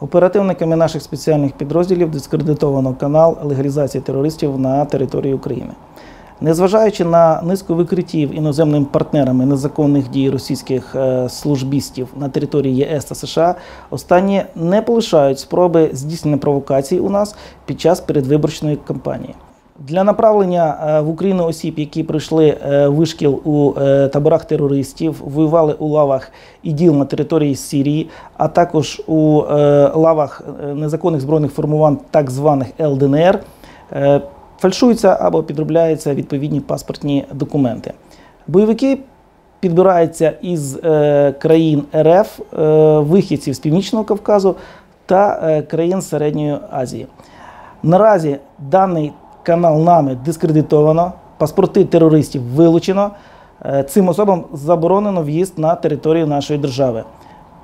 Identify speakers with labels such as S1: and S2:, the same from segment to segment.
S1: Оперативниками наших спеціальних підрозділів дискредитовано канал легалізації терористів на території України. Незважаючи на низку викриттів іноземними партнерами незаконних дій російських е, службістів на території ЄС та США, останні не полишають спроби здійснення провокацій у нас під час передвиборчної кампанії. Для направлення е, в Україну осіб, які пройшли е, вишкіл у е, таборах терористів, воювали у лавах іділ на території Сирії, а також у лавах незаконних збройних формувань так званих ЛДНР, фальшуються або підробляються відповідні паспортні документи. Бойовики підбираються із країн РФ, вихідців з Північного Кавказу та країн Середньої Азії. Наразі даний канал нами дискредитовано, паспорти терористів вилучено. Е, Цим особам заборонено в'їзд на територію нашої держави.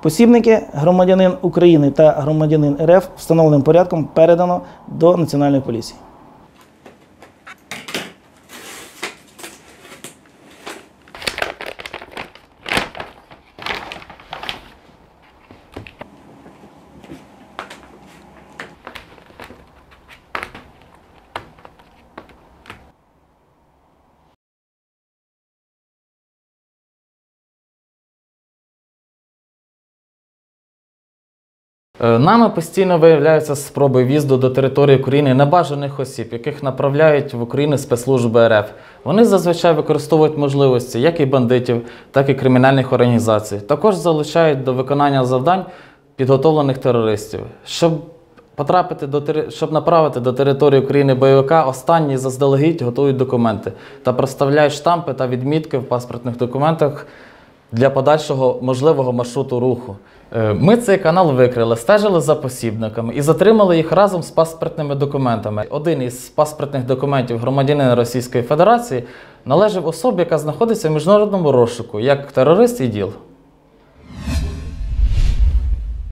S1: Посібники громадянин України та громадянин РФ встановленим порядком передано до Національної поліції.
S2: Нами постійно виявляються спроби в'їзду до території України небажаних осіб, яких направляють в Україну спецслужби РФ. Вони зазвичай використовують можливості як і бандитів, так і кримінальних організацій. Також залучають до виконання завдань підготовлених терористів. Щоб потрапити до тери- щоб направити до території України бойовика, останні заздалегідь готують документи та проставляють штампи та відмітки в паспортних документах для подальшого можливого маршруту руху. Е, Ми цей канал викрили, стежили за посібниками і затримали їх разом з паспортними документами. Один із паспортних документів громадянина Російської Федерації належав особі, яка знаходиться в міжнародному розшуку як терорист і діл.